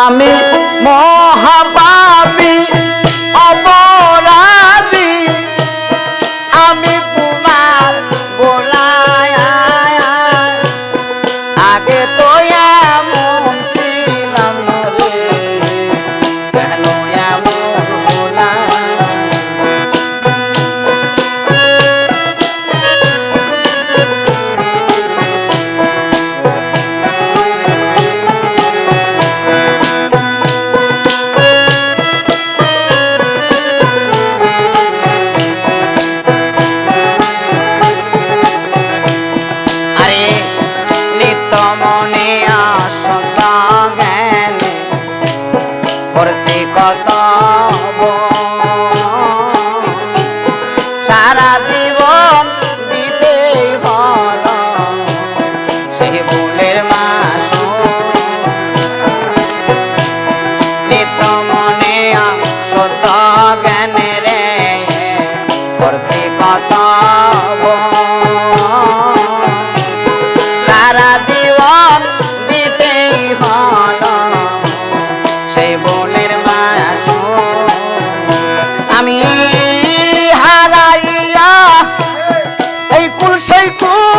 আমি মহাপাপী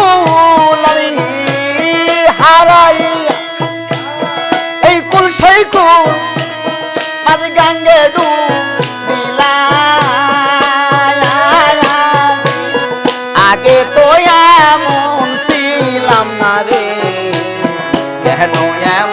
কুল এই কুল সেই কুল আজ গঙ্গে আগে তো এমন ছিলাম কেন এমন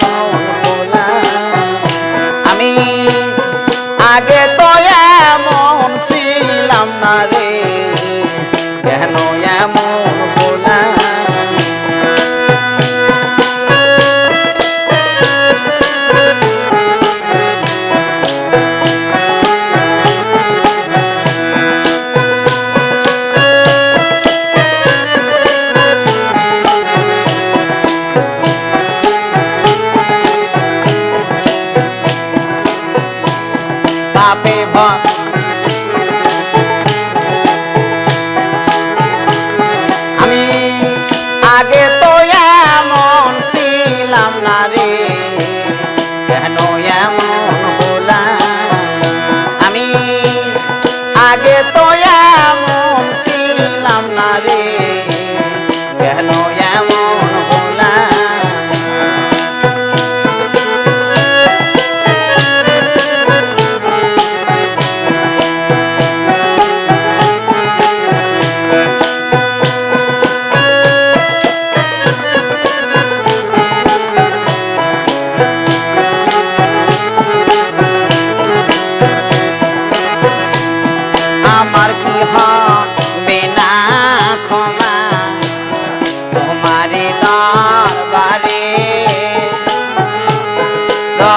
পাপে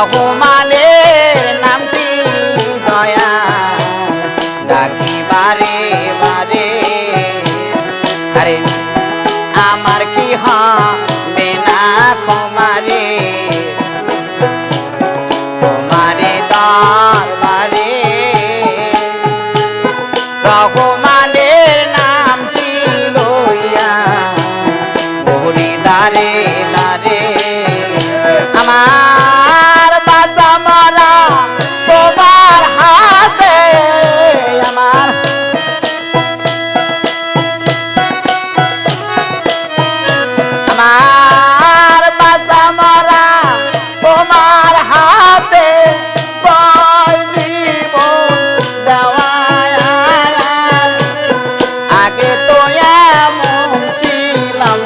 রহমানের নামটি দয়া। ডাকি বারে। বারে আরে, আমার কি হবে না ক্ষমারে তোমারে দরবারে। রহমানের নাম লইয়া ঘুরি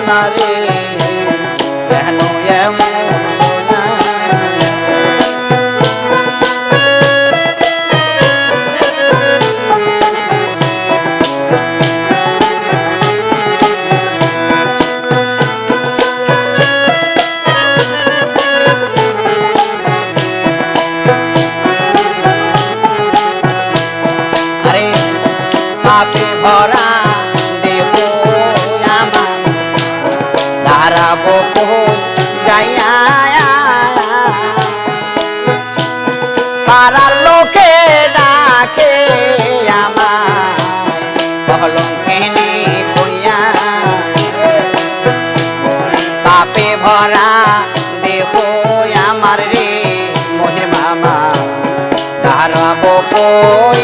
না রে কেন এমন পাপে ভরা লোকে ডাকে আমার। কলঙ্কেনে কইয়া পাপে ভরা দেহ আমার রে মোহের মামা। তার বই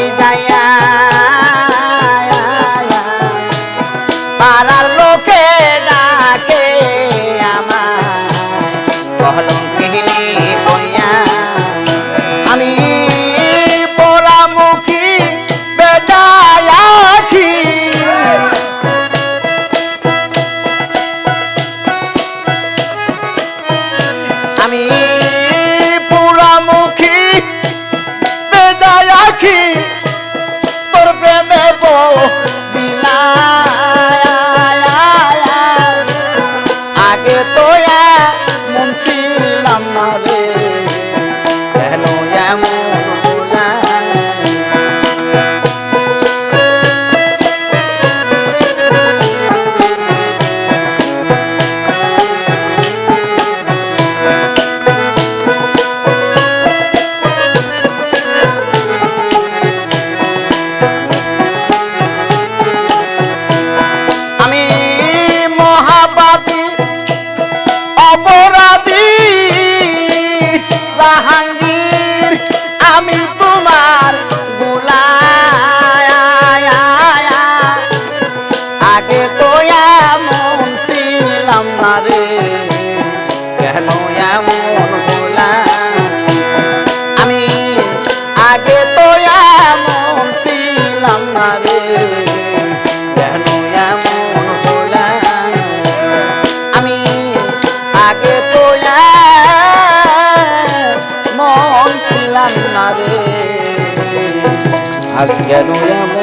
তোয়া মন ছিলাম না রে কেন এমন আমি মহাপাপ কেন এমন হলাম আমি আগে তো মন ছিলাম না রে। আজ কেন এমন